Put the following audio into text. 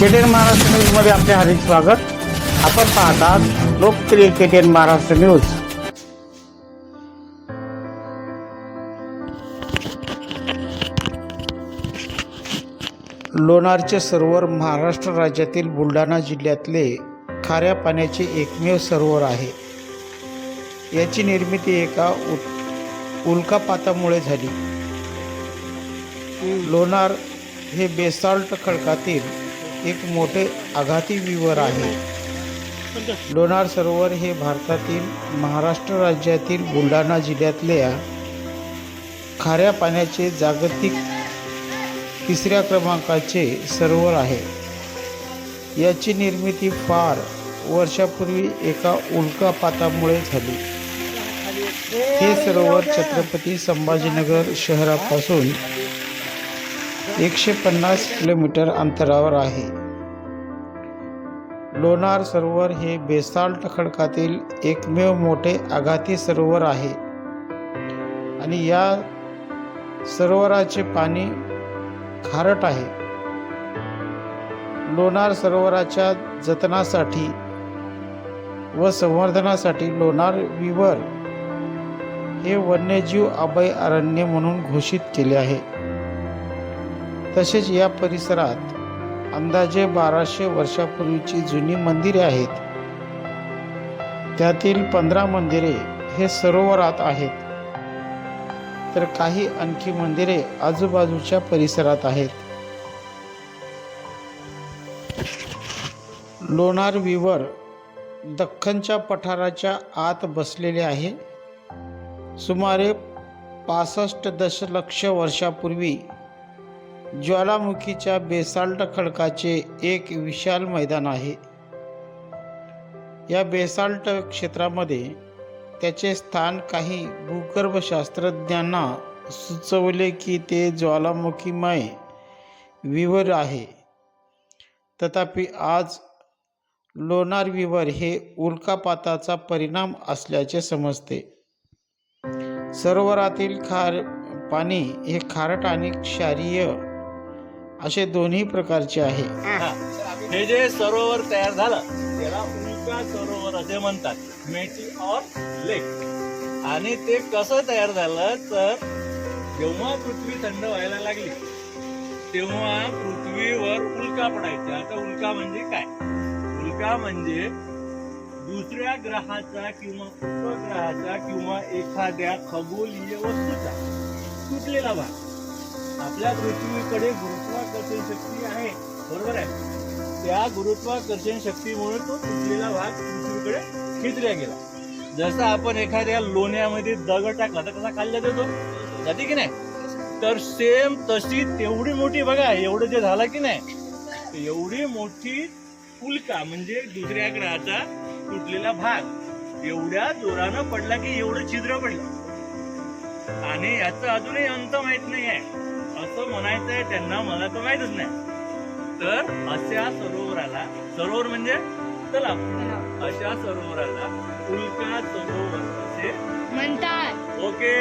केटेन महाराष्ट्र न्यूजमध्ये आपले हार्दिक स्वागत. आपण पाहतात लोकप्रिय केटेन महाराष्ट्र न्यूज. लोणारचे सरोवर महाराष्ट्र राज्यातील बुलढाणा जिल्ह्यातले खाऱ्या पाण्याचे एकमेव सरोवर आहे. याची निर्मिती एका उत उल्कापातामुळे झाली. लोणार हे बेसाल्ट खडकातील एक मोठे आघाती विवर आहे. लोणार सरोवर हे भारतातील महाराष्ट्र राज्यातील बुलढाणा जिल्ह्यातल्या खाऱ्या पाण्याचे जागतिक तिसऱ्या क्रमांकाचे सरोवर आहे. याची निर्मिती फार वर्षापूर्वी एका उल्कापातामुळे झाली. हे सरोवर छत्रपती संभाजीनगर शहरापासून एकशे पन्नास किलोमीटर अंतरावर आहे. लोणार सरोवर हे बेसाल्ट खडकातील एकमेव मोठे आघाती सरोवर आहे. आणि या सरोवराचे पाणी खारट आहे. लोणार सरोवराच्या जतनासाठी व संवर्धनासाठी लोणार विवर हे वन्यजीव अभयारण्य म्हणून घोषित केले आहे. तसेच या परिसरात अंदाजे बाराशे वर्षापूर्वीची जुनी मंदिरे आहेत. त्यातील पंधरा मंदिरे हे सरोवरात आहेत. तर काही आणखी मंदिरे आजूबाजूच्या परिसरात आहेत. लोणार विवर दख्खनच्या पठाराच्या आत बसलेले आहे. सुमारे पासष्ट दशलक्ष वर्षापूर्वी ज्वालामुखीच्या बेसाल्ट खडकाचे एक विशाल मैदान आहे. या बेसाल्ट क्षेत्रामध्ये त्याचे स्थान काही भूगर्भशास्त्रज्ञांना सुचवले की ते ज्वालामुखीमय विवर आहे. तथापि आज लोणार विवर हे उल्कापाताचा परिणाम असल्याचे समजते. सरोवरातील खार पाणी हे खारट आणि क्षारीय असे दोन्ही प्रकारचे आहे. हा. हे. जे सरोवर तयार झालं त्याला उल्का सरोवर असे म्हणतात मेटी ऑर लेक आणि ते कसं तयार झालं तर जेव्हा पृथ्वी थंड व्हायला लागली तेव्हा पृथ्वीवर उल्का पडायचा आता उल्का म्हणजे काय? उल्का म्हणजे दुसऱ्या ग्रहाचा किंवा उपग्रहाचा किंवा एखाद्या खगोलीय वस्तूचा तुटलेला भाग. आपल्या पृथ्वीकडे गुरुत्वाकर्षण शक्ती आहे. बरोबर आहे? त्या गुरुत्वाकर्षण शक्तीमुळे तो तुटलेला भाग पृथ्वीकडे खेचला गेला. जसं आपण एखाद्या लोण्यामध्ये दगड टाकला तर कसा खाल्ला जातो? जाते की नाही? तर सेम तशी तेवढी मोठी बघा एवढं जे झालं की नाही एवढी मोठी फुलका म्हणजे दुसऱ्या ग्रहाचा तुटलेला भाग एवढ्या जोरानं पडला की एवढं छिद्र पडलं. आणि याचा अजूनही अंत माहीत नाही आहे असं म्हणायचं आहे त्यांना मला तर माहितच नाही. तर अशा सरोवराला सरोवर म्हणजे तलाव. अशा सरोवराला उल्का सरोवर असे म्हणतात. ओके